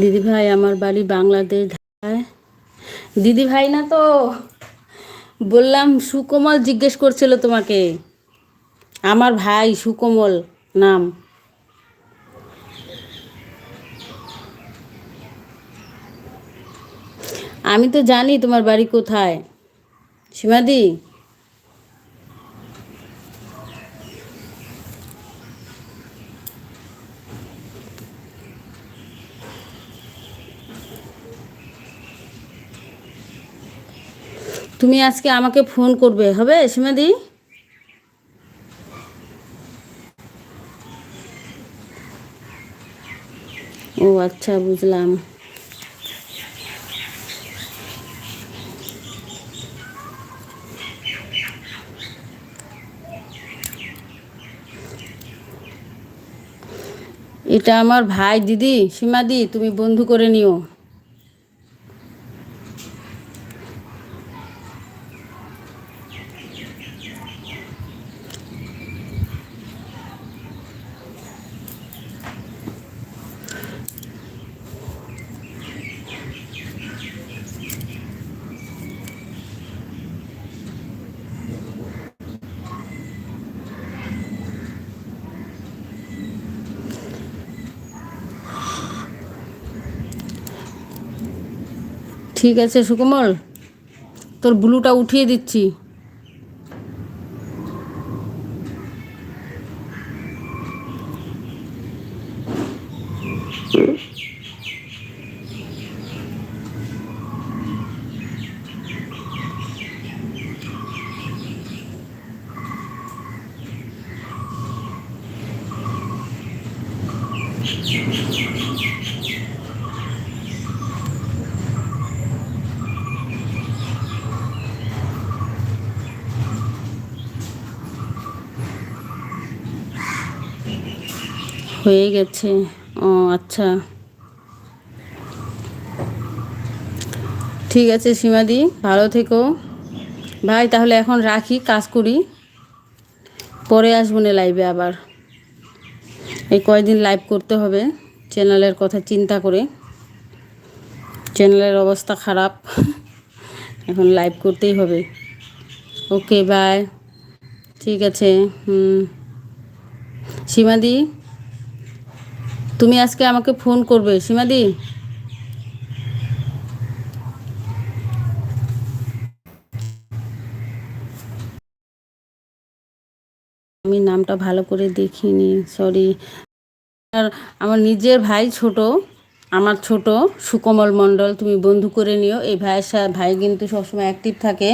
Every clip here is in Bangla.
দিদি ভাই আমার বাড়ি বাংলাদেশ ঢাকায় দিদি ভাই না তো, বললাম সুকোমল জিজ্ঞেস করছিল তোমাকে। আমার ভাই সুকোমল নাম। আমি তো জানি তোমার বাড়ি কোথায়। সীমাদি? তুমি আজকে আমাকে ফোন করবে, হবে সীমাদি ও আচ্ছা বুঝলাম। এটা আমার ভাই দিদি সীমাদি তুমি বন্ধু করে নিও। ঠিক আছে সুকমল তোর ব্লুটা উঠিয়ে দিচ্ছি। হয়ে গেছে। ও আচ্ছা। ঠিক আছে, সীমাদি, ভালো থেকো। ভাই, তাহলে এখন রাখি, কাজ করি। পরে আসব না লাইভে আবার। এই কয়দিন লাইভ করতে হবে চ্যানেলের কথা চিন্তা করে। চ্যানেলের অবস্থা খারাপ। এখন লাইভ করতেই হবে। ওকে বাই ঠিক আছে, হুম। সীমাদি তুমি আজকে আমাকে ফোন করবে, সীমাদি। আমি নামটা ভালো করে দেখিনি সরি আমার নিজের ভাই ছোট, আমার ছোট সুকমল মণ্ডল, তুমি বন্ধু করে নিও। এই ভাইয়ের ভাই কিন্তু সবসময় অ্যাক্টিভ থাকে।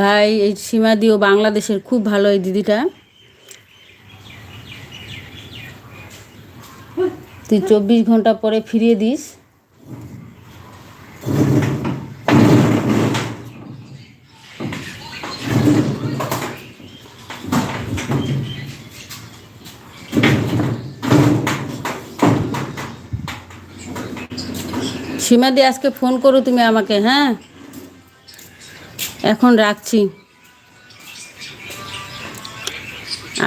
ভাই, এই সীমাদিও বাংলাদেশের খুব ভালো এই দিদিটা। তুই চব্বিশ ঘণ্টা পরে ফিরিয়ে দিস। সীমাদি, আজকে ফোন করো তুমি আমাকে হ্যাঁ? এখন রাখছি।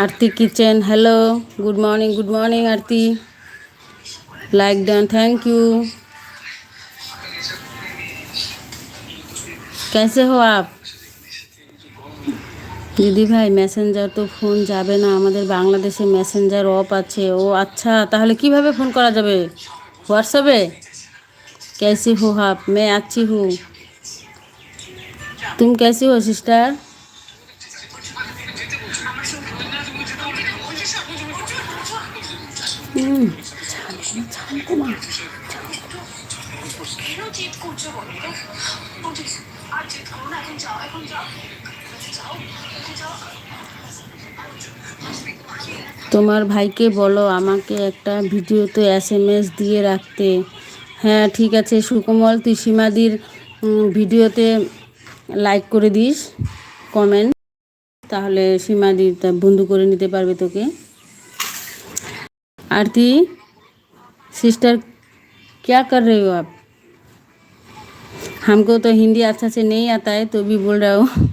Arati kitchen, hello, good morning good morning, Arati. Like done thank you कैसे हो आप দিদি ভাই মেসেঞ্জার তো ফোন যাবে না আমাদের বাংলাদেশে মেসেঞ্জার অফ আছে ও আচ্ছা তাহলে কিভাবে ফোন করা যাবে হোয়াটসঅ্যাপে कैसी हो आप मैं अच्छी हूँ तुम कैसी हो सिस्टर তোমার ভাইকে বলো, আমাকে একটা ভিডিওতে এস এম এস দিয়ে রাখতে। হ্যাঁ ঠিক আছে, সুকমল তুই সীমাদির ভিডিওতে লাইক করে দিস কমেন্ট তাহলে সীমাদি বন্ধু করে নিতে পারবে তোকে। आरती सिस्टर क्या कर रहे हो आप? हमको तो हिंदी अच्छा से नहीं आता है तो भी बोल रहा हूँ।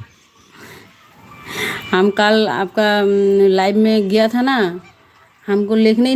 हम कल आपका लाइव में गया था ना, हमको लिखने